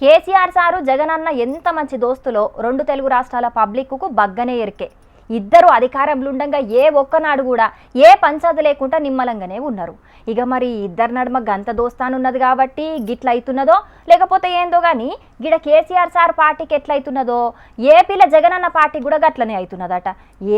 KCR sir Jagananna ఎంత మంచి దోస్తులో రెండు తెలుగు రాష్ట్రాల పబ్లిక్కు బగ్గనే ఎరికే. ఇద్దరు అధికారంలో ఉండగా ఏ ఒక్కనాడు కూడా ఏ పంచాది లేకుండా నిమ్మలంగానే ఉన్నారు. ఇక మరి ఇద్దరు నడుమ గంత దోస్తానున్నది కాబట్టి గిట్ల అవుతున్నదో లేకపోతే ఏందో కానీ గిడ కేసీఆర్ సార్ పార్టీకి ఎట్లయితున్నదో ఏపీల జగనన్న పార్టీ కూడా గట్లనే అవుతున్నదట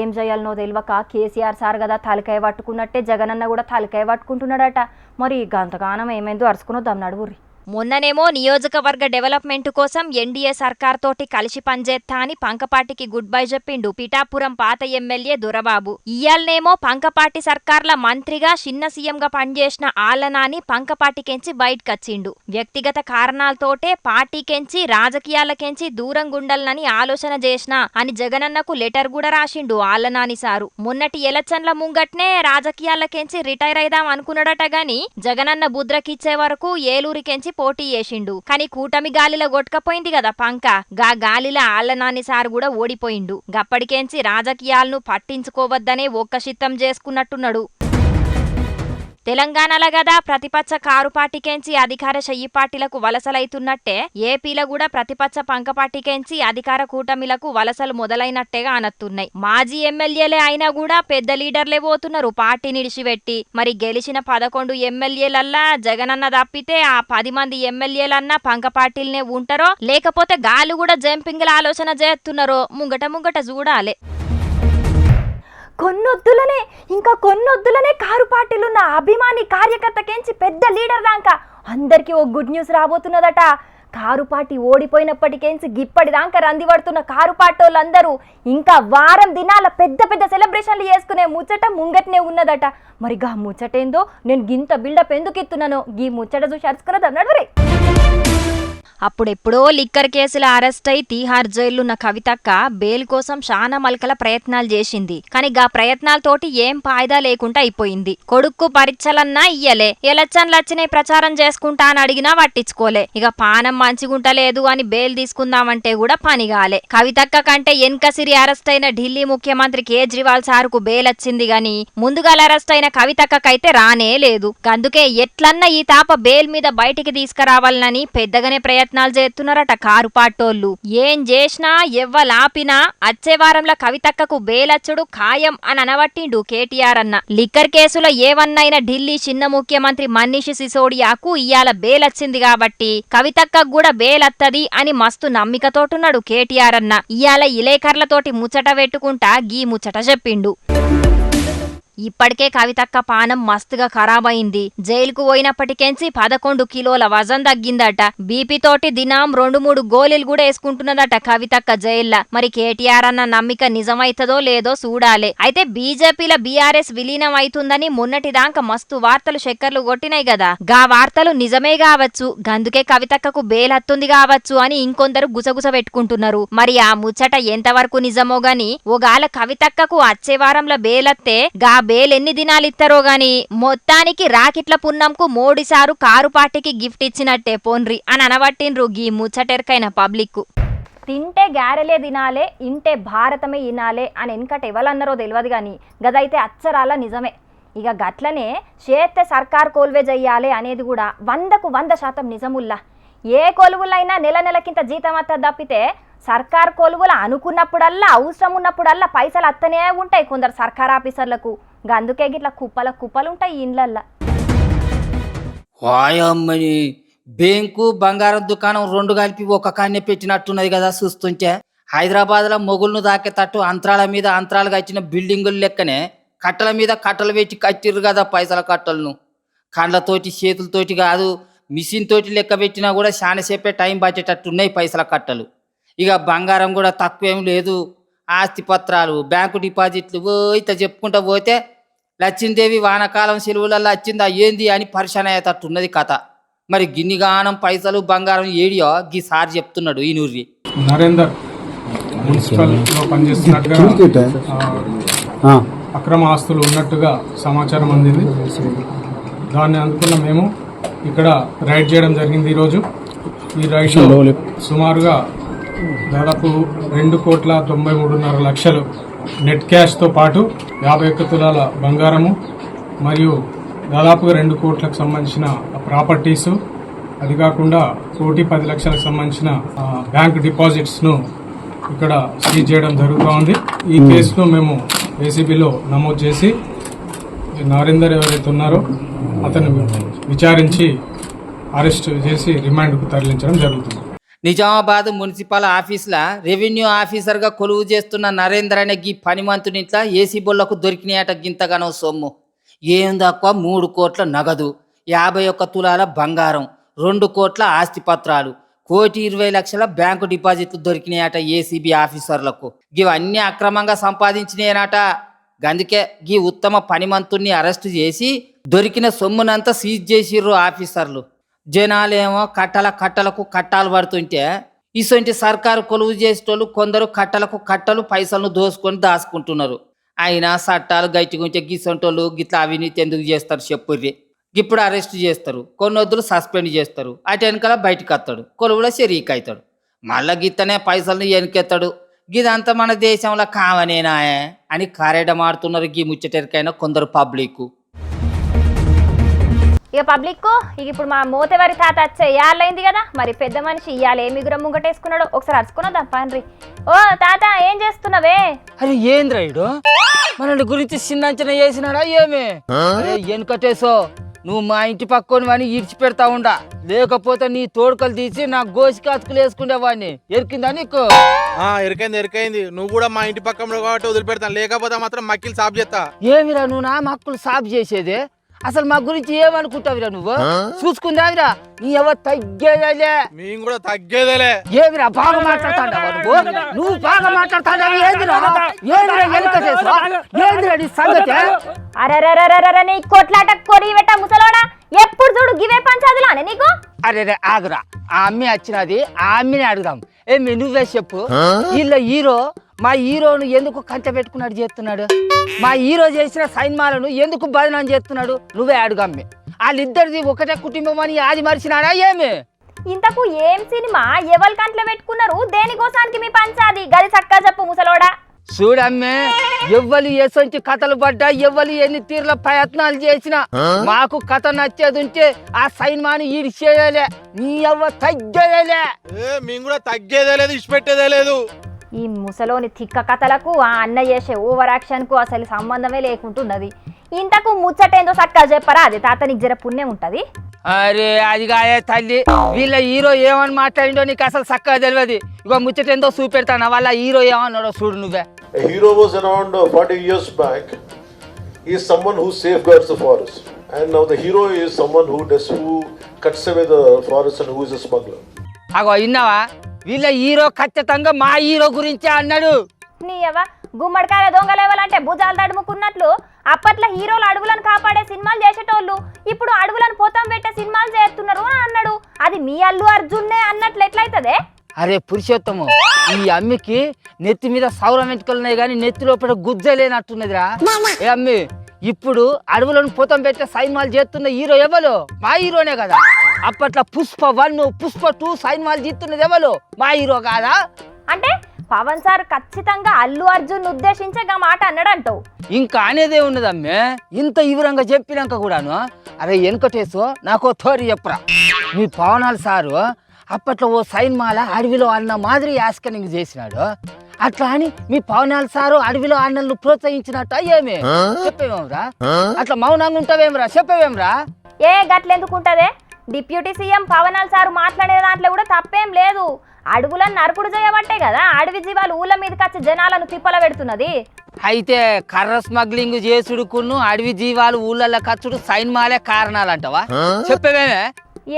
ఏం చేయాలనో తెలియక కేసీఆర్ సార్ కదా తలకాయ పట్టుకున్నట్టే జగనన్న కూడా తలకాయ పట్టుకుంటున్నాడట. మరి గంతగానం ఏమైందో అరుచుకునొద్దాం నడువురి మొన్ననేమో నియోజకవర్గ డెవలప్మెంట్ కోసం ఎన్డీఏ సర్కార్ తోటి కలిసి పనిచేస్తా అని పంకపాటికి గుడ్ బై చెప్పిండు పిఠాపురం పాత ఎమ్మెల్యే దురబాబు. ఇయాలనేమో పంకపాటి సర్కార్ల మంత్రిగా చిన్న సీఎంగా పనిచేసిన ఆలనాని పంకపాటికెంచి బయటకచ్చిండు. వ్యక్తిగత కారణాలతోటే పార్టీకెంచి రాజకీయాలకెంచి దూరం గుండల్నని ఆలోచన చేసిన అని జగనన్నకు లెటర్ కూడా రాసిండు ఆలనాని సారు. మొన్నటి ఎలక్షన్ల ముంగట్నే రాజకీయాలకెంచి రిటైర్ అయిదాం అనుకున్నాడట గాని జగనన్న బుద్రకిచ్చే వరకు ఏలూరికెంచి పోటీ చేసిండు. కానీ కూటమి గాలిలో కొట్టుకపోయింది కదా పంక. గా గాలిలో ఆళ్ళనాని సార్ కూడా ఓడిపోయిండు. గప్పటికేంచి రాజకీయాలను పట్టించుకోవద్దనే ఒక్క చిత్తం చేసుకున్నట్టున్నాడు. తెలంగాణలో గదా ప్రతిపక్ష కారు పార్టీకెంచి అధికార చెయ్యి పార్టీలకు వలసలైతున్నట్టే ఏపీలో కూడా ప్రతిపక్ష పంక పార్టీకెంచి అధికార కూటమిలకు వలసలు మొదలైనట్టేగా అనత్తున్నాయి మాజీ ఎమ్మెల్యేలే అయినా కూడా పెద్ద లీడర్లే పోతున్నారు పార్టీ నిడిచిపెట్టి. మరి గెలిచిన పదకొండు ఎమ్మెల్యేలల్లా జగనన్న తప్పితే ఆ పది మంది ఎమ్మెల్యేలన్నా పంక పార్టీలనే ఉంటారో? లేకపోతే గాలు కూడా జంపింగ్ల ఆలోచన చేస్తున్నారో ముంగట ముంగట చూడాలే కొన్నొద్దులనే ఇంకా కొన్నొద్దులనే కారు పార్టీలున్న అభిమాని కార్యకర్తకేంచి పెద్ద లీడర్ దాకా అందరికీ ఓ గుడ్ న్యూస్ రాబోతున్నదట. కారు పార్టీ ఓడిపోయినప్పటికేంచి గిప్పటి దాకా రంది పడుతున్న కారు పార్టీ వాళ్ళందరూ ఇంకా వారం దినాల పెద్ద పెద్ద సెలబ్రేషన్లు చేసుకునే ముచ్చట ముంగట్నే ఉన్నదట. మరి గా ముచ్చటేందో? నేను గింత బిల్డప్ ఎందుకు ఎత్తున్నానో? గీ ముచ్చట చూసి అరుచుకున్నది అన్నాడు మరి అప్పుడెప్పుడో లిక్కర్ కేసుల అరెస్ట్ అయి తీహార్ జైలున్న కవితక్క బెయిల్ కోసం శానా మలకల ప్రయత్నాలు చేసింది. కానీ గా ప్రయత్నాలతోటి ఏం ఫాయిదా లేకుండా అయిపోయింది. కొడుక్కు పరీక్షలన్నా ఇయ్యలే. ఎలక్షన్లు వచ్చినాయి ప్రచారం చేసుకుంటా అని అడిగినా పట్టించుకోలే ఇక పానం మంచిగుంటలేదు అని బెయిల్ తీసుకుందామంటే కూడా పనిగాలే. కవితక్క కంటే ఎన్కసిరి అరెస్ట్ అయిన ఢిల్లీ ముఖ్యమంత్రి కేజ్రీవాల్ సారుకు బెయిల్ వచ్చింది గాని ముందుగా అరెస్ట్ అయిన కవితక్కకైతే రానే లేదు. అందుకే ఎట్లన్నా ఈ తాప బెయిల్ మీద బయటికి తీసుకురావాలని పెద్దగానే ప్రయత్నాలు చేస్తున్నారట కారు పాటోళ్ళు. ఏం చేసినా ఎవ్వలాపినా అచ్చే వారంలో కవితక్కకు బేలచ్చుడు ఖాయం అని అనవట్టిండు కేటీఆర్ అన్న. లిక్కర్ కేసులో ఏవన్నైనా ఢిల్లీ చిన్న ముఖ్యమంత్రి మనీష్ సిసోడియాకు ఇయాల బేలచ్చింది కాబట్టి కవితక్కకు కూడా బేలత్తది అని మస్తు నమ్మికతోటున్నాడు కేటీఆర్ అన్న. ఇయాల ఇలేకర్లతోటి ముచ్చట పెట్టుకుంటా గీ ముచ్చట చెప్పిండు. ఇప్పటికే కవితక్క పానం మస్తుగా ఖరాబయింది. జైలుకు పోయినప్పటికెంచి పదకొండు కిలోల వజన్ తగ్గిందట. బీపీ తోటి దినం రెండు మూడు గోళీలు కూడా వేసుకుంటున్నదట కవితక్క జైల్ల మరి కేటీఆర్ అన్న నమ్మిక నిజమైతదో లేదో చూడాలే. అయితే బీజేపీల బీఆర్ఎస్ విలీనం అవుతుందని మొన్నటిదాకా మస్తు వార్తలు చక్కర్లు కొట్టినాయి కదా గా వార్తలు నిజమే కావచ్చు గందుకే కవితక్కకు బేల్ హత్తుంది కావచ్చు అని ఇంకొందరు గుసగుస పెట్టుకుంటున్నారు. మరి ఆ ముచ్చట ఎంతవరకు నిజమో గాని ఓగాల కవితక్కకు అచ్చే వారంలో బేలత్తే గా బేలెన్ని ఎన్ని దినాలు గాని మొత్తానికి రాకిట్ల పున్నంకు మోడీసారు కారు పార్టీకి గిఫ్ట్ ఇచ్చినట్టే పోన్రి అని అనబట్టిండ్రు గీ ముచ్చటెరకైన పబ్లిక్ తింటే గారెలే తినాలే ఇంటే భారతమే ఇనాలే అని వెనకట ఎవరన్నారో తెలియదు కానీ గదైతే అచ్చరాల నిజమే. ఇక గట్లనే చేస్తే సర్కార్ కోల్వే చెయ్యాలి అనేది కూడా వందకు వంద శాతం నిజముల్లా. ఏ కొలువులైనా నెల నెలకింత జీతం అత్త తప్పితే సర్కార్ కొలువులు అనుకున్నప్పుడల్లా అవసరం ఉన్నప్పుడల్లా పైసలు అత్తనే ఉంటాయి కొందరు సర్కార్ ఆఫీసర్లకు. అందుకే గిట్ల కుప్పల కుప్పలు ఉంటాయి ఇండ్లల్లా. వాయమ్మని బ్యాంకు బంగారం దుకాణం రెండు కలిపి ఒక కాన్నే పెట్టినట్టున్నది కదా చూస్తుంటే. హైదరాబాద్లో మొగుల్ను దాకేటట్టు అంతరాల మీద అంతరాలు కట్టిన బిల్డింగులు లెక్కనే కట్టల మీద కట్టలు పెట్టి కట్టిర్రు కదా పైసల కట్టలను. కండ్లతోటి చేతులతోటి కాదు మిషన్ తోటి లెక్క పెట్టినా కూడా చాలాసేపే టైం పట్టేటట్టు ఉన్నాయి పైసల కట్టలు. ఇక బంగారం కూడా తక్కువేం లేదు. ఆస్తి పత్రాలు బ్యాంకు డిపాజిట్లు ఇట్లా చెప్పుకుంటా పోతే లచ్చిందేవి వానకాలం సెలవులలో వచ్చిందా ఏంది అని పరిశాన అయ్యేటట్టున్నది కథ. మరి గిన్నిగానం పైసలు బంగారం ఏడియో? గీ సార్ చెప్తున్నాడు ఈ నూరి నరేందర్ మున్సిపల్లో పనిచేస్తున్నట్టుగా ఆ, అక్రమ ఆస్తులు ఉన్నట్టుగా సమాచారం అందింది. దాన్ని అందుకున్న మేము ఇక్కడ రైడ్ చేయడం జరిగింది ఈరోజు. ఈ రైడ్ సుమారుగా దాదాపు రెండు కోట్ల తొంభై మూడున్నర లక్షలు నెట్ క్యాష్తో పాటు యాభై ఒక్క తులాల బంగారము మరియు దాదాపుగా రెండు కోట్లకు సంబంధించిన ప్రాపర్టీస్. అది కాకుండా కోటి పది లక్షలకు సంబంధించిన బ్యాంక్ డిపాజిట్స్ను ఇక్కడ సీజ్ చేయడం జరుగుతూ ఉంది. ఈ కేసును మేము ఏసీబీలో నమోదు చేసి నరేందర్ ఎవరైతే ఉన్నారో అతను విచారించి అరెస్ట్ చేసి రిమాండ్కు తరలించడం జరుగుతుంది. నిజామాబాద్ మున్సిపల్ ఆఫీసుల రెవెన్యూ ఆఫీసర్గా కొలువు చేస్తున్న నరేంద్ర అనే గీ పనిమంతుని ఇంట్లో ఏసీ బొల్లకు దొరికినాయట గింతగానో సొమ్ము. ఏం తక్కువ? మూడు కోట్ల నగదు యాభై ఒక్క తులాల బంగారం రెండు కోట్ల ఆస్తి పత్రాలు కోటి ఇరవై లక్షల బ్యాంకు డిపాజిట్లు దొరికినాయట ఏసీబీ ఆఫీసర్లకు. ఇవన్నీ అక్రమంగా సంపాదించినాయనట. గందుకే గీ ఉత్తమ పనిమంతుణ్ణి అరెస్టు చేసి దొరికిన సొమ్మునంతా సీజ్ చేసిర్రు ఆఫీసర్లు. జనాలేమో కట్టల కట్టలకు కట్టాలు పడుతుంటే ఇసొంటి సర్కారు కొలువు చేసేటోళ్ళు కొందరు కట్టలకు కట్టలు పైసలను దోసుకొని దాచుకుంటున్నారు. అయినా చట్టాలు గట్టిగుంటే గిసొంటోళ్ళు గిట్లా అవినీతి ఎందుకు చేస్తారు చెప్పుర్రి. ఇప్పుడు అరెస్ట్ చేస్తారు. కొన్ని వద్దులు సస్పెండ్ చేస్తారు. అటు వెనకాల బయటకు వస్తాడు కొలువులో షరీక్ అవుతాడు మళ్ళా గిత్తనే పైసలను వెనకెత్తాడు గిదంతా మన దేశంలో కావనేనాయే అని కారేడమాడుతున్నారు గీ ముచ్చటరికైనా కొందరు పబ్లిక్ ఇక పబ్లిక్ ఇక ఇప్పుడు మా మోతేవారి తాత వచ్చే కదా మరి పెద్ద మనిషి ఇవాళ ఏ మిగురం ముంగటేసుకున్నాడో ఒకసారి అరుచుకున్నదా? పండ్రి. ఓ తాత ఏం చేస్తున్నావే? అరే ఏంద్రాయుడు మన గురించి చిన్నంచన చేసినాడా ఏమి? వెనుకటేసో నువ్వు మా ఇంటి పక్కని వాడిని ఈడ్చి పెడతా ఉండా. లేకపోతే నీ తోడుకలు తీసి నా గోసి కాతుకులు వేసుకునేవాడిని ఎరికిందా నీకు? ఆ ఎరికైంది ఎరికైంది. నువ్వు కూడా మా ఇంటి పక్కన కాబట్టి వదిలిపెడతాను లేకపోతే మాత్రం మక్కిలు సాఫ్ చేస్తా. ఏమిరా నువ్వు నా మక్కులు సాపు చేసేది? అసలు మా గురించి ఏమనుకుంటావురా నువ్వు? చూసుకుందావిరా. నీ ఎవరు తగ్గేదేలే. మేము కూడా తగ్గేదేలే. ఏమిరా బాగా మాట్లాడుతాండావా నువ్వు? నువ్వు బాగా మాట్లాడుతాండావు? ఏందిరా ఏందిరా వెనుకటేసో ఏందిరా నీ సంగతి? నీ కొట్లాట కొరి పెట్ట ముసలోడా? ఎప్పుడు చూడు గివే పంచాదులానే నీకు? అరే రే ఆగురా. ఆ అమ్మి వచ్చినది ఆ అమ్మిని అడుగుదాం. ఏమి నువ్వే చెప్పు. వీళ్ళ హీరో మా హీరోను ఎందుకు కంట పెట్టుకున్నాడు చేస్తున్నాడు? మా హీరో చేసిన సైన్మాలను ఎందుకు బదనాం చేస్తున్నాడు? నువ్వే అడుగమ్మి వాళ్ళిద్దరిది ఒకటే కుటుంబం అని ఆది మరిచినాడా ఏమి? ఇంతకు ఏం సినిమా? ఎవరి కంట్లో పెట్టుకున్నారు? దేనికోసానికి మీ పంచాది? గది చక్కా చెప్పు ముసలోడా. చూడమ్మే ఎవ్వరు ఎసొంటి కథలు పడ్డా ఎవ్వరు ఎన్ని తీర్ల ప్రయత్నాలు చేసినా మాకు కథ నచ్చేది ఉంటే ఆ సైన్మాని ఈడి చేయలే నీ ఎవ్వ తగ్గేయలే. ఏ మేము కూడా తగ్గేదే లేదు ఇచ్చిపెట్టేదే లేదు. ఈ ముసలోని తిక్క కథలకు ఆ అన్న చేసే ఓవర్ యాక్షన్కు అసలు సంబంధమే లేకుంటున్నది. ఇంతకు ముచ్చటేందో చెప్పరా? అది తాత నీకు జర పుణ్యం ఉంటది. అరే అది కాయే తల్లి. వీళ్ళ హీరో ఏమని మాట్లాడిండో నీకు అసలు చక్కగా తెలియదు ఇగో ముచ్చటేందో చూపెడతాను? వాళ్ళ హీరో ఏమన్నాడో చూడు నువ్వే. Around uh, 40 years back. He is someone who safeguards the forest, and now the hero is someone who does who cuts away the forest and who is a smuggler. అగో విన్నావా? వీళ్ళ హీరో ఖచ్చితంగా మా hero గురించే అన్నాడు. నీ అవ్వ గుమ్మడికాయ దొంగలేవాలంటే భుజాలు తడుముకున్నట్లు అప్పట్లో హీరోలు అడవులను కాపాడే సినిమాలు చేసేటోళ్ళు ఇప్పుడు అడవులను పోతం పెట్టే సినిమాలు చేస్తున్నారు అని అన్నాడు. అది మీ అల్లు అర్జున్నే అన్నట్లు ఎట్లయితదే? అరే పురుషోత్తము ఈ అమ్మికి నెత్తి మీద సౌర వెంట్రుకలు ఉన్నాయి కానీ నెత్తి లోపల గుజ్జలేనట్టున్నదిరా ఏ అమ్మి ఇప్పుడు అడవులను పొతం పెట్టే సైన్మాలు చేస్తున్న హీరో ఎవరు? మా హీరోనే కదా. అప్పట్లో పుష్ప వన్ పుష్ప టూ సైన్మాలు చేస్తున్నది ఎవరు? మా హీరో కాదా? అంటే పవన్ సార్ ఖచ్చితంగా అల్లు అర్జున్ ఉద్దేశించే గా మాట అన్నాడంటావు ఇంకా అనేదే ఉన్నదమ్మే ఇంత వివరంగా చెప్పినాక కూడాను. అరే వెనకటేసు నాకు తోరి చెప్పరా. మీ పవనాలు సారు అప్పట్లో ఓ సైన్మాల అడవిలో అన్న మాదిరి యాస్కనింగ్ చేసినాడు. అట్లా అని మీ పవనాలు సారు అడవిలో అన్నలను ప్రోత్సహించినట్ట ఏమి చెప్పేవేమ్రా అట్లా మౌనంగా ఉంటావేమ్రా చెప్పేవేమ్రా ఏ గట్లెందుకుంటదే డిప్యూటీ సీఎం పవనాల్ సార్ మాట్లాడే దాంట్లో కూడా తప్పేం లేదు. అడవులను నరుకుడు చేయబట్టే కదా అడవి జీవాలు ఊళ్ళ మీదకి వచ్చి జనాలను తిప్పల పెడుతున్నది. అయితే కర్ర స్మగ్లింగ్ చేసుడుకును అడవి జీవాలు ఊళ్ళల్లో ఖర్చుడు సైన్మాలే కారణాలంటవా? చెప్పేవేమే?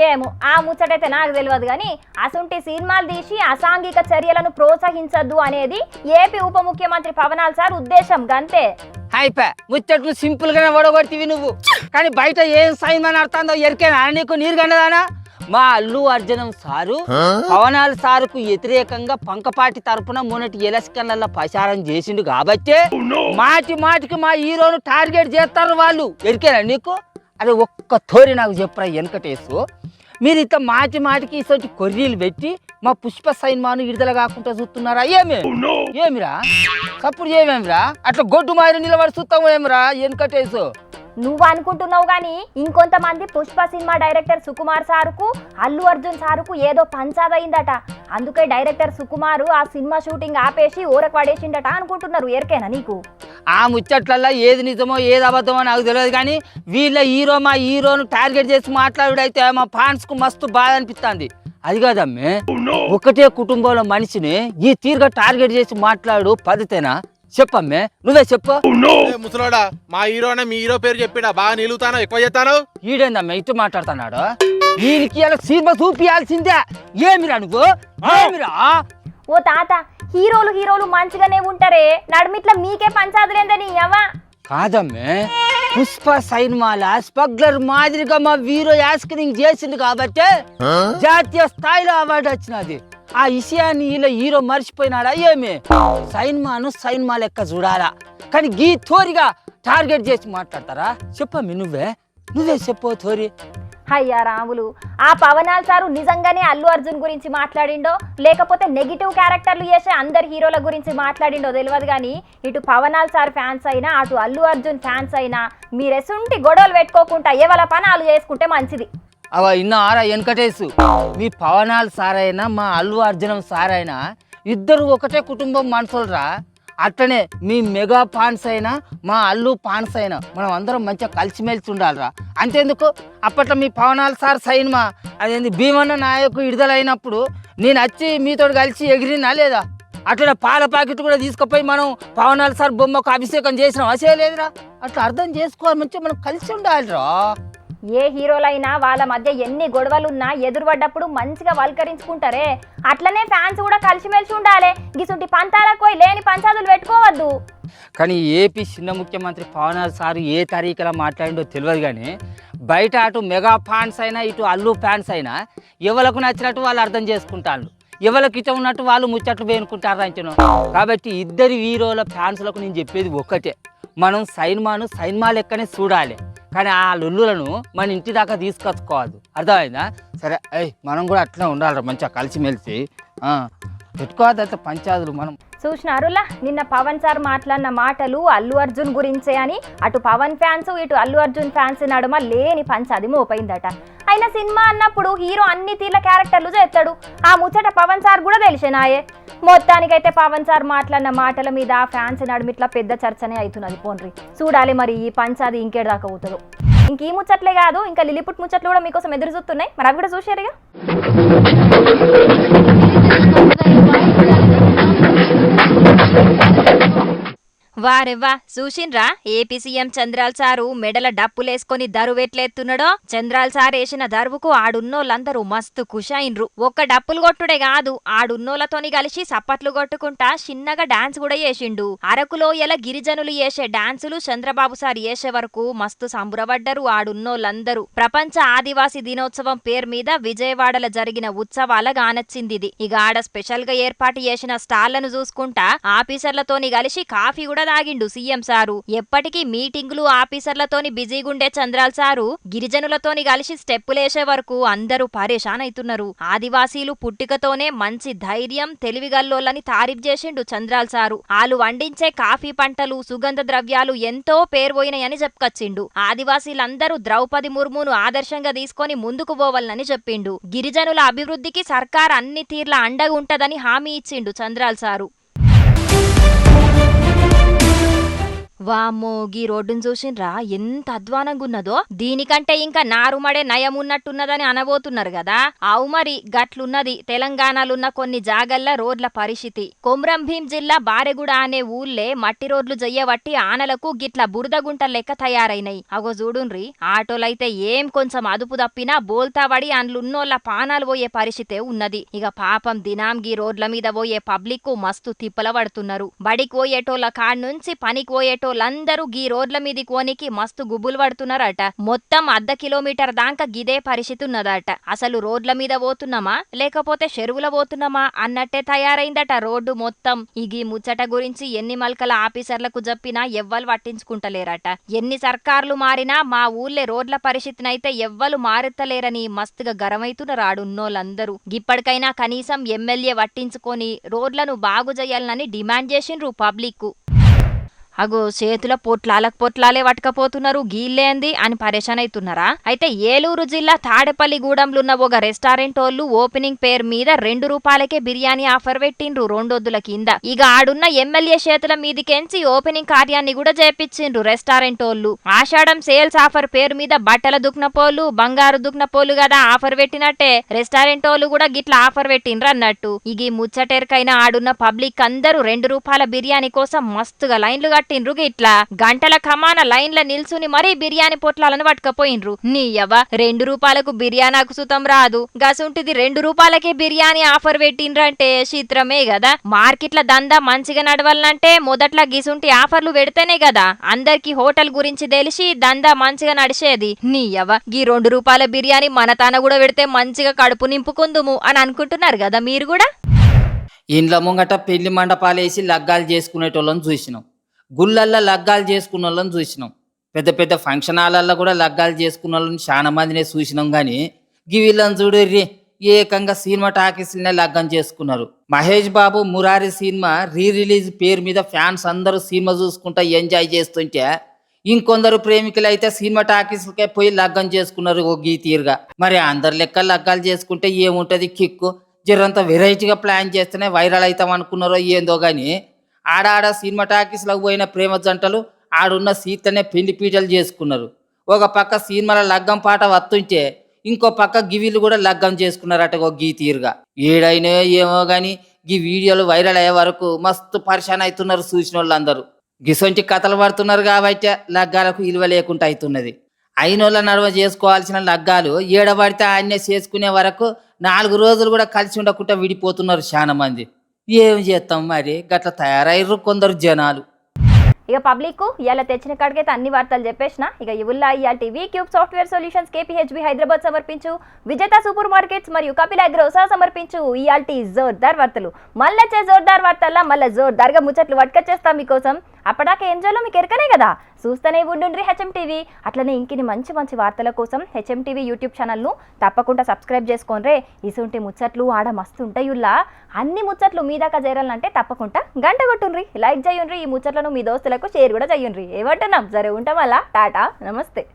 ఏమో ఆ ముచ్చటైతే నాకు తెలియదు కానీ అసంటి సినిమాలు తీసి అసాంఘిక చర్యలను ప్రోత్సహించద్దు అనేది ఏపీ ఉప ముఖ్యమంత్రి పవనాల్ సార్ ఉద్దేశం గంతే. అయిపోయా ముచ్చట్లు సింపుల్ గానే ఓడగొట్టివి నువ్వు. కానీ బయట ఏం సైన్మని అర్థందో ఎరికేనా? నీకు నీరు గండదానా మా అల్లు అర్జునం సారు పవనాల సారుకు వ్యతిరేకంగా పంకపాటి తరపున మొన్నటి ఎలక్షన్లలో ప్రచారం చేసిండు కాబట్టే మాటి మాటికి మా హీరోను టార్గెట్ చేస్తారు వాళ్ళు. ఎరికేనా నీకు? అరే ఒక్క తోరి నాకు చెప్పరా వెనకటేసు. మీరు ఇట్లా మాటి మాటికి ఇసొంటి కొర్రీలు పెట్టి మా పుష్ప సైన్మాను విడుదల కాకుండా చూస్తున్నారా? ఏమి? ఏమిరా? తప్పుడు ఏమేమిరా? అట్లా గొడ్డు మారి నిలబడి చూస్తాము ఏమిరా వెనకటేసు? నువ్వు అనుకుంటున్నావు కానీ ఇంకొంతమంది పుష్ప సినిమా డైరెక్టర్ సుకుమార్ సారుకు అల్లు అర్జున్ సారుకు ఏదో పంచాదయిందట. అందుకే డైరెక్టర్ సుకుమారు ఆ సినిమా షూటింగ్ ఆపేసి ఊరకు పడేసిండట అనుకుంటున్నారు ఎరికేనా నీకు? ఆ ముచ్చట్లల్లో ఏది నిజమో ఏది అబద్ధమో నాకు తెలియదు కానీ వీళ్ళ హీరో మా హీరోను టార్గెట్ చేసి మాట్లాడుడైతే మా ఫ్యాన్స్కు మస్తు బాధ అనిపిస్తుంది. అది కాదమ్మే ఒకటే కుటుంబంలో మనిషిని ఈ తీరుగా టార్గెట్ చేసి మాట్లాడు పద్ధతేనా? చెప్పమ్మే నువ్వే చెప్పు. ఏ ముసలోడా మా హీరోనే మీ హీరో పేరు చెప్పిడా బాగా నిలుగుతాను ఎక్కువ చేస్తాను? ఈడేందమ్మ ఇటు మాట్లాడుతున్నాడు? వీనికి ఇలా సినిమా చూపియాల్సిందే. ఏమిరా నువ్వు? ఏమిరా? ఓ తాత హీరోలు హీరోలు మంచిగానే ఉంటారే. నడుమిట్లా మీకే పంచాదులేందని అవ్వా కాదమ్మే పుష్ప సైన్మాల స్పగ్లర్ మాదిరిగా మా వీరో యాస్కరింగ్ చేసింది కాబట్టి జాతీయ స్థాయిలో అవార్డు వచ్చినది. ఆ విషయాన్ని ఇలా హీరో మర్చిపోయినాడా? ఏమి? సైన్మాను సైన్మా లెక్క చూడాలా. కానీ గీ తోరిగా టార్గెట్ చేసి మాట్లాడతారా? చెప్పమ్మి నువ్వే. నువ్వే చెప్పు తోరి అయ్యా రాములు ఆ పవనాల్ సారు నిజంగానే అల్లు అర్జున్ గురించి మాట్లాడిండో? లేకపోతే నెగిటివ్ క్యారెక్టర్లు చేసే అందరు హీరోల గురించి మాట్లాడిండో తెలియదు కానీ ఇటు పవనాల్ సార్ ఫ్యాన్స్ అయినా అటు అల్లు అర్జున్ ఫ్యాన్స్ అయినా మీరెసుంటి గొడవలు పెట్టుకోకుండా ఎవల పనాలు చేసుకుంటే మంచిది. అవ ఇన్న ఆరా వెనకటేసు మీ పవనాలు సారైనా మా అల్లు అర్జునం సారైనా ఇద్దరు ఒకటే కుటుంబం మనుషులరా? అట్లనే మీ మెగా పాన్స్ అయినా మా అల్లు పాన్స్ అయినా మనం అందరం మంచిగా కలిసిమెలిసి ఉండాలిరా. అంతేందుకు? అప్పట్లో మీ పవనాలు సార్ సైన్మా? అదేంది భీమన్న నాయకు విడుదలైనప్పుడు నేను వచ్చి మీతో కలిసి ఎగిరినా లేదా? అట్లా పాల ప్యాకెట్ కూడా తీసుకుపోయి మనం పవనాలు సార్ బొమ్మకు అభిషేకం చేసినాం అసే లేదురా. అట్లా అర్థం చేసుకోవాలి మంచిగా మనం కలిసి ఉండాలిరా. ఏ హీరోలైనా వాళ్ళ మధ్య ఎన్ని గొడవలున్నా ఎదురుపడ్డప్పుడు మంచిగా వల్కరించుకుంటారే. అట్లనే ఫ్యాన్స్ కూడా కలిసిమెలిసి ఉండాలి. గిసుంటి పంతాలకు పోయి లేని పంచాదులు పెట్టుకోవద్దు. కానీ ఏపీ చిన్న ముఖ్యమంత్రి పవన్ సార్ ఏ తారీఖులా మాట్లాడిండో తెలియదు కానీ బయట అటు మెగా ఫ్యాన్స్ అయినా ఇటు అల్లు ఫ్యాన్స్ అయినా ఎవరికి నచ్చినట్టు వాళ్ళు అర్థం చేసుకుంటారు ఎవరికి ఇష్టం ఉన్నట్టు వాళ్ళు ముచ్చట్లు వేనుకుంటారు అంచను. కాబట్టి ఇద్దరి హీరోల ఫ్యాన్స్లకు నేను చెప్పేది ఒక్కటే. మనం సైన్మాను సైన్మా లెక్కనే చూడాలి. కానీ ఆ లొల్లులను మన ఇంటి దాకా తీసుకొచ్చుకోవద్దు. అర్థమైందా? సరే అయ్యి మనం కూడా అట్లా ఉండాలి మంచిగా కలిసిమెలిసి. పెట్టుకోవద్దు పంచాదులు మనం. చూసినారులా నిన్న పవన్ సార్ మాట్లాడిన మాటలు అల్లు అర్జున్ గురించే అని. అటు పవన్ ఫ్యాన్స్ ఇటు అల్లు అర్జున్ ఫ్యాన్స్ నడుమ లేని పంచాది మోపైందట. అయినా సినిమా అన్నప్పుడు హీరో అన్ని తీర్ల క్యారెక్టర్లు చేస్తాడు. ఆ ముచ్చట పవన్ సార్ కూడా తెలిసినాయే. మొత్తానికైతే పవన్ సార్ మాట్లాడిన మాటల మీద ఫ్యాన్స్ నడుమిట్లా పెద్ద చర్చనే అవుతున్నది. పోన్రి. చూడాలి మరి ఈ పంచాది ఇంకేడు దాకా అవుతుందో. ఇంక ఈ ముచ్చట్లే కాదు ఇంకా లిలిపుట్ ముచ్చట్లు కూడా మీకోసం ఎదురు చూస్తున్నాయి. మరి అవి కూడా చూసారుగా వారెవ్వా చూసిండ్రా? ఏపీ సీఎం చంద్రాల్ సారు మెడల డప్పులేసుకొని దరువెట్లెత్తున్నాడో? చంద్రాల్ సార్ వేసిన దరువుకు ఆడున్నోళ్ళందరూ మస్తు కుషాయిన్రు ఒక్క డప్పులు కొట్టుడే కాదు ఆడున్నోళ్ళతోని కలిసి సప్పట్లు కొట్టుకుంటా చిన్నగా డాన్స్ కూడా చేసిండు. అరకులోయల గిరిజనులు చేసే డాన్సులు చంద్రబాబు సార్ చేసే వరకు మస్తు సంబురపడ్డరు ఆడున్నోళ్ళందరూ. ప్రపంచ ఆదివాసీ దినోత్సవం పేరు మీద విజయవాడలో జరిగిన ఉత్సవాల గానొచ్చింది ఇది ఇక ఆడ స్పెషల్గా ఏర్పాటు చేసిన స్టాళ్ళను చూసుకుంటా ఆఫీసర్లతోని కలిసి కాఫీ కూడా తాగిండు సీఎం సారు. ఎప్పటికీ మీటింగులు ఆఫీసర్లతోని బిజీగుండే చంద్రాల్ సారు గిరిజనులతోని కలిసి స్టెప్పులేసే వరకు అందరూ పరేషాన్ అవుతున్నారు ఆదివాసీలు పుట్టికతోనే మంచి ధైర్యం తెలివిగల్లోలని తారీఫ్ చేసిండు చంద్రాల్ సారు. ఆలు వండించే కాఫీ పంటలు సుగంధ ద్రవ్యాలు ఎంతో పేరుపోయినాయని చెప్పుకొచ్చిండు ఆదివాసీలందరూ ద్రౌపది ముర్మును ఆదర్శంగా తీసుకొని ముందుకు పోవాలని చెప్పిండు గిరిజనుల అభివృద్ధికి సర్కార్ అన్ని తీర్ల అండగా ఉంటదని హామీ ఇచ్చిండు చంద్రాల్ సారు. వామ్మో గీ రోడ్డును చూసిండ్రా? ఎంత అధ్వానంగా ఉన్నదో దీనికంటే ఇంకా నారుమడే నయం ఉన్నట్టున్నదని అనబోతున్నారు కదా అవు మరి గట్లున్నది తెలంగాణలున్న కొన్ని జాగల్ల రోడ్ల పరిస్థితి. కొమ్రం భీం జిల్లా బారెగూడ అనే ఊళ్ళే మట్టి రోడ్లు జయ్యబట్టి ఆనలకు గిట్ల బురదగుంట లెక్క తయారైనయి అగో చూడుండ్రి ఆటోలైతే ఏం కొంచెం అదుపు తప్పినా బోల్తా పడి అందులున్నోళ్ళ పానాలు పోయే పరిస్థితే ఉన్నది. ఇక పాపం దినాం గీ రోడ్ల మీద పోయే పబ్లిక్ మస్తు తిప్పల పడుతున్నారు బడికి పోయేటోళ్ళ కాడ నుంచి పనికి పోయేటోళ్ళ పోయేటోళ్ళందరూ గీ రోడ్ల మీది కోనికి మస్తు గుబులు పడుతున్నారట. మొత్తం అర్ధ కిలోమీటర్ దాకా గిదే పరిస్థితి ఉన్నదట అసలు రోడ్ల మీద పోతున్నామా? లేకపోతే చెరువుల పోతున్నామా? అన్నట్టే తయారైందట రోడ్డు మొత్తం. ఇగి గీ ముచ్చట గురించి ఎన్ని మల్కల ఆఫీసర్లకు చెప్పినా ఎవ్వరు పట్టించుకుంటలేరట. ఎన్ని సర్కార్లు మారినా మా ఊళ్ళే రోడ్ల పరిస్థితినైతే ఎవ్వరు మారుతలేరని మస్తుగా గరమైతున్నారు ఆడున్నోళ్ళందరూ. ఇప్పటికైనా కనీసం ఎమ్మెల్యే పట్టించుకొని రోడ్లను బాగు చేయాలని డిమాండ్ చేసిండ్రు పబ్లిక్ అగో చేతుల పొట్లాలకు పొట్లాలే పట్టుకపోతున్నారు. గీళ్ళేంది అని పరేషాన్ అవుతున్నారా అయితే ఏలూరు జిల్లా తాడేపల్లిగూడెంలో ఉన్న ఒక రెస్టారెంట్ వాళ్ళు ఓపెనింగ్ పేరు మీద రెండు రూపాయలకే బిర్యానీ ఆఫర్ పెట్టిండ్రు రెండొద్దుల కింద. ఇక ఆడున్న ఎమ్మెల్యే చేతుల మీదికెంచి ఓపెనింగ్ కార్యాన్ని కూడా చేపించిండ్రు రెస్టారెంట్ వాళ్ళు ఆషాఢం సేల్స్ ఆఫర్ పేరు మీద బట్టల దుక్నపోలు బంగారు దుక్నపోలు కదా ఆఫర్ పెట్టినట్టే రెస్టారెంట్ వాళ్ళు కూడా గిట్ల ఆఫర్ పెట్టిండ్రు అన్నట్టు ఇక ఈ ఆడున్న పబ్లిక్ అందరూ రెండు రూపాయల బిర్యానీ కోసం మస్తుగా లైన్లు పట్టిండ్రు గిట్లా. గంటల కమాన లైన్ల నిల్చుని మరీ బిర్యానీ పొట్లాలను పట్టుకపోయిండ్రు. నీయవ్వ రెండు రూపాయలకు బిర్యానాకు సుతం రాదు. గసుంటిది రెండు రూపాయలకే బిర్యానీ ఆఫర్ పెట్టిండ్రంటే చిత్రమే కదా మార్కెట్ల దందా మంచిగా నడవాలంటే మొదట్ల గిసుంటి ఆఫర్లు పెడితేనే కదా అందరికి హోటల్ గురించి తెలిసి దందా మంచిగా నడిచేది. నీయవ్వ గీ రెండు రూపాయల బిర్యానీ మన తన కూడా పెడితే మంచిగా కడుపు నింపుకుందుము అని అనుకుంటున్నారు కదా మీరు కూడా? ఇండ్ల ముంగట పెళ్ళి మండపాలేసి లగ్గాలు చేసుకునేటోళ్ళని చూసినాం. గుళ్ళల్లో లగ్గాలు చేసుకున్న వాళ్ళని చూసినాం. పెద్ద పెద్ద ఫంక్షన్ హాలల్లో కూడా లగ్గాలు చేసుకున్న వాళ్ళని చాలా మందినే చూసినాం కానీ గివిళ్ళని చూడు ఏకంగా సినిమా టాకీస్లనే లగ్గం చేసుకున్నారు. Mahesh Babu Murari cinema re release పేరు మీద ఫ్యాన్స్ అందరూ సినిమా చూసుకుంటా ఎంజాయ్ చేస్తుంటే ఇంకొందరు ప్రేమికులు అయితే సినిమా టాకీస్కే పోయి లగ్గం చేసుకున్నారు ఓ గీ తీరుగా. మరి అందరి లెక్క లగ్గాలు చేసుకుంటే ఏముంటది కిక్కు? జరంత వెరైటీగా ప్లాన్ చేస్తేనే వైరల్ అవుతాం అనుకున్నారో ఏందో కానీ ఆడాడ సినిమా టాకీస్లకు పోయిన ప్రేమ జంటలు ఆడున్న సీతనే పెళ్ళి పీటలు చేసుకున్నారు. ఒక పక్క సినిమాల లగ్గం పాట వస్తుంటే ఇంకో పక్క గివిలు కూడా లగ్గం చేసుకున్నారట ఒక గీ తీరుగా. ఏడైనా ఏమో కానీ గీ వీడియోలు వైరల్ అయ్యే వరకు మస్తు పరిశాన్ అవుతున్నారు చూసిన వాళ్ళందరూ గిసొంటి కథలు పడుతున్నారు కాబట్టి లగ్గాలకు విలువ లేకుండా అవుతున్నది. అయినోళ్ళ నడవ చేసుకోవాల్సిన లగ్గాలు ఏడబడితే ఆయన్నే చేసుకునే వరకు నాలుగు రోజులు కూడా కలిసి ఉండకుండా విడిపోతున్నారు చాలా మంది. ఏం చేస్తాం మరి? గట్ల తయారయ్యారు కొందరు జనాలు. ఇక పబ్లిక్ ఇలా తెచ్చిన కాడికైతే అన్ని వార్తలు చెప్పేసిన. ఇక ఇవుల్లా ఇయాల TV cube software solutions KPHB Hyderabad సమర్పించు. విజేత సూపర్ మార్కెట్స్ మరియు కపిల్ అగ్రోసా సమర్పించు. ఇయాల్టీ జోర్దార్ వార్తలు. మళ్ళొచ్చే జోర్దార్ వార్తల్లో మళ్ళీ జోర్దార్గా ముచ్చట్లు పట్టుకొచ్చేస్తాం మీకోసం. అప్పటిదాకా ఏం చేయాలో మీకు ఎరకనే కదా. చూస్తూనే ఉండుండ్రి హెచ్ఎం టీవీ అట్లనే ఇంకిని మంచి మంచి వార్తల కోసం హెచ్ఎం టీవీ యూట్యూబ్ ఛానల్ను తప్పకుండా సబ్స్క్రైబ్ చేసుకోండి ఇసుంటి ముచ్చట్లు ఆడ మస్తు ఉంటాయుల్లా అన్ని ముచ్చట్లు మీ దాకా చేరాలంటే తప్పకుండా గంట కొట్టుండ్రి. లైక్ చేయండి ఈ ముచ్చట్లను మీ దోస్తులకు షేర్ కూడా చేయండి ఏమంటున్నాం? సరే ఉంటాం అలా. టాటా. నమస్తే.